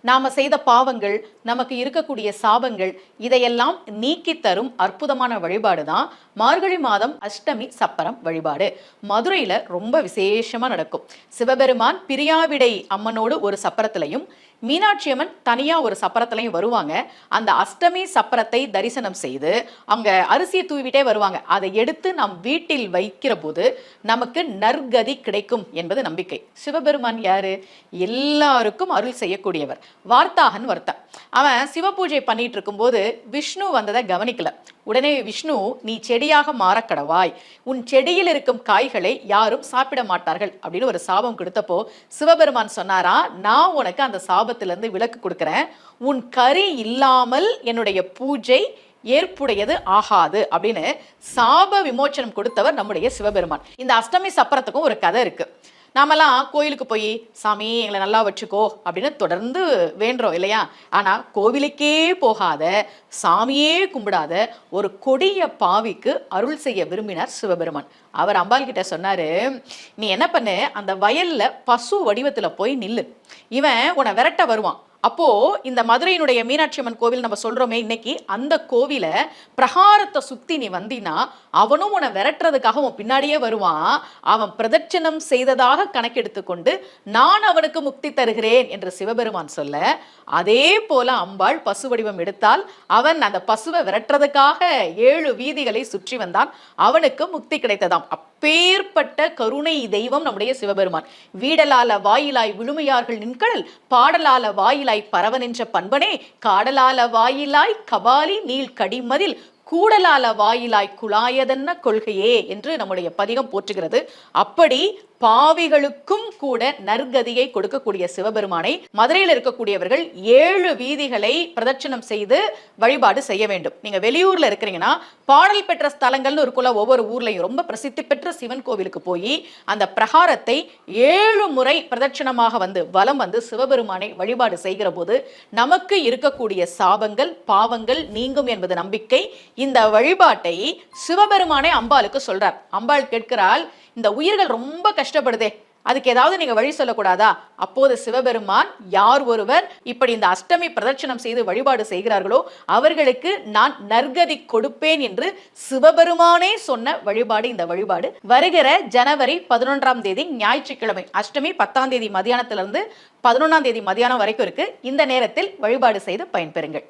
நாம செய்த பாவங்கள் நமக்கு இருக்கக்கூடிய சாபங்கள் இதையெல்லாம் நீக்கி தரும் அற்புதமான வழிபாடு தான் மார்கழி மாதம் அஷ்டமி சப்பரம் வழிபாடு. மதுரையில ரொம்ப விசேஷமா நடக்கும். சிவபெருமான் பிரியாவிடை அம்மனோடு ஒரு சப்பரத்திலையும் மீனாட்சி அம்மன் தனியாக ஒரு சப்பரத்துலையும் வருவாங்க. அந்த அஷ்டமி சப்பரத்தை தரிசனம் செய்து அவங்க அரிசியை தூவிட்டே வருவாங்க. அதை எடுத்து நாம் வீட்டில் வைக்கிற போது நமக்கு நற்கதி கிடைக்கும் என்பது நம்பிக்கை. சிவபெருமான் யாரு? எல்லாருக்கும் அருள் செய்யக்கூடியவர். வார்த்தாகன் வர்த்தன் அவன் சிவபூஜை பண்ணிட்டு இருக்கும்போது விஷ்ணு வந்ததை கவனிக்கல. உடனே விஷ்ணு நீ செடியாக மாறக்கடவாய் உன் செடியில் இருக்கும் காய்களை யாரும் சாப்பிட மாட்டார்கள். அப்படின்னு ஒரு சாபம் கொடுத்தப்போ சிவபெருமான் சொன்னாரா நான் உனக்கு அந்த சாபத்திலிருந்து விலக்கு கொடுக்குறேன். உன் கறி இல்லாமல் என்னுடைய பூஜை ஏற்புடையது ஆகாது. அப்படின்னு சாப விமோச்சனம் கொடுத்தவர் நம்முடைய சிவபெருமான். இந்த அஷ்டமி சப்பரத்துக்கும் ஒரு கதை இருக்குது நாமெல்லாம் கோயிலுக்கு போய் சாமி எங்களை நல்லா வச்சுக்கோ அப்படின்னு தொடர்ந்து வேண்டுறோம் இல்லையா? ஆனால் கோவிலுக்கே போகாத சாமியே கும்பிடாத ஒரு கொடிய பாவிக்கு அருள் செய்ய விரும்பினார் சிவபெருமான். அவர் அம்பாள் கிட்ட சொன்னாரு நீ என்ன பண்ணு அந்த வயல்ல பசு வடிவத்தில் போய் நில்லு. இவன் உன்னை விரட்ட வருவான். அப்போ இந்த மதுரையினுடைய மீனாட்சி அம்மன் கோவில் நம்ம சொல்றோமே இன்னைக்கு அந்த கோவில பிரகாரத்தை சுத்தி நீ வந்தினா அவனும் உன்னை விரட்டுறதுக்காக உன் பின்னாடியே வருவான். அவன் பிரதட்சணம் செய்ததாக கணக்கெடுத்து கொண்டு நான் அவனுக்கு முக்தி தருகிறேன் என்று சிவபெருமான் சொல்ல அதே போல அம்பாள் பசு வடிவம் எடுத்தால் அவன் அந்த பசுவை விரட்டுறதுக்காக ஏழு வீதிகளை சுற்றி வந்தான் அவனுக்கு முக்தி கிடைத்ததாம். அப்பேற்பட்ட கருணை தெய்வம் நம்முடைய சிவபெருமான். வீடலால வாயிலாய் விழுமையார்கள் நின்கடல் பாடலால வாயிலாய் பரவனென்ற பண்பனே காடலால வாயிலாய் கபாலி நீல் கடிமதில் கூடலால வாயிலாய் குழாயதன்ன கொள்கையே என்று நம்முடைய பதிகம் போற்றுகிறது. அப்படி பாவிகளுக்கும் கூட நற்கதியை கொடுக்கக்கூடிய சிவபெருமானை மதுரையில் இருக்கக்கூடியவர்கள் ஏழு வீதிகளை பிரதட்சணம் செய்து வழிபாடு செய்ய வேண்டும். நீங்க வெளியூர்ல இருக்கிறீங்கன்னா பாடல் பெற்ற ஸ்தலங்கள்னு இருக்குள்ள ஒவ்வொரு ஊர்லயும் ரொம்ப பிரசித்தி பெற்ற சிவன் கோவிலுக்கு போய் அந்த பிரகாரத்தை ஏழு முறை பிரதட்சணமாக வந்து வலம் வந்து சிவபெருமானை வழிபாடு செய்கிற போது நமக்கு இருக்கக்கூடிய சாபங்கள் பாவங்கள் நீங்கும் என்பது நம்பிக்கை. இந்த வழிபாட்டை சிவபெருமானை அம்பாளுக்கு சொல்றார். அம்பாள் கேட்கிறாள் இந்த உயிர்கள் ரொம்ப கஷ்டம் கஷ்டப்படுதே. அதுக்கு ஏதாவது நீங்க வழி சொல்லக்கூடாதா? அப்போது சிவபெருமான் யார் ஒருவர் இப்படி இந்த அஷ்டமி பிரதட்சணம் செய்து வழிபாடு செய்கிறார்களோ அவர்களுக்கு நான் நற்கதி கொடுப்பேன் என்று சிவபெருமானே சொன்ன வழிபாடு இந்த வழிபாடு. வருகிற ஜனவரி பதினொன்றாம் தேதி ஞாயிற்றுக்கிழமை அஷ்டமி பத்தாம் தேதி மதியானத்திலிருந்து பதினொன்றாம் தேதி மதியானம் வரைக்கும் இருக்கு. இந்த நேரத்தில் வழிபாடு செய்து பயன்பெறுங்கள்.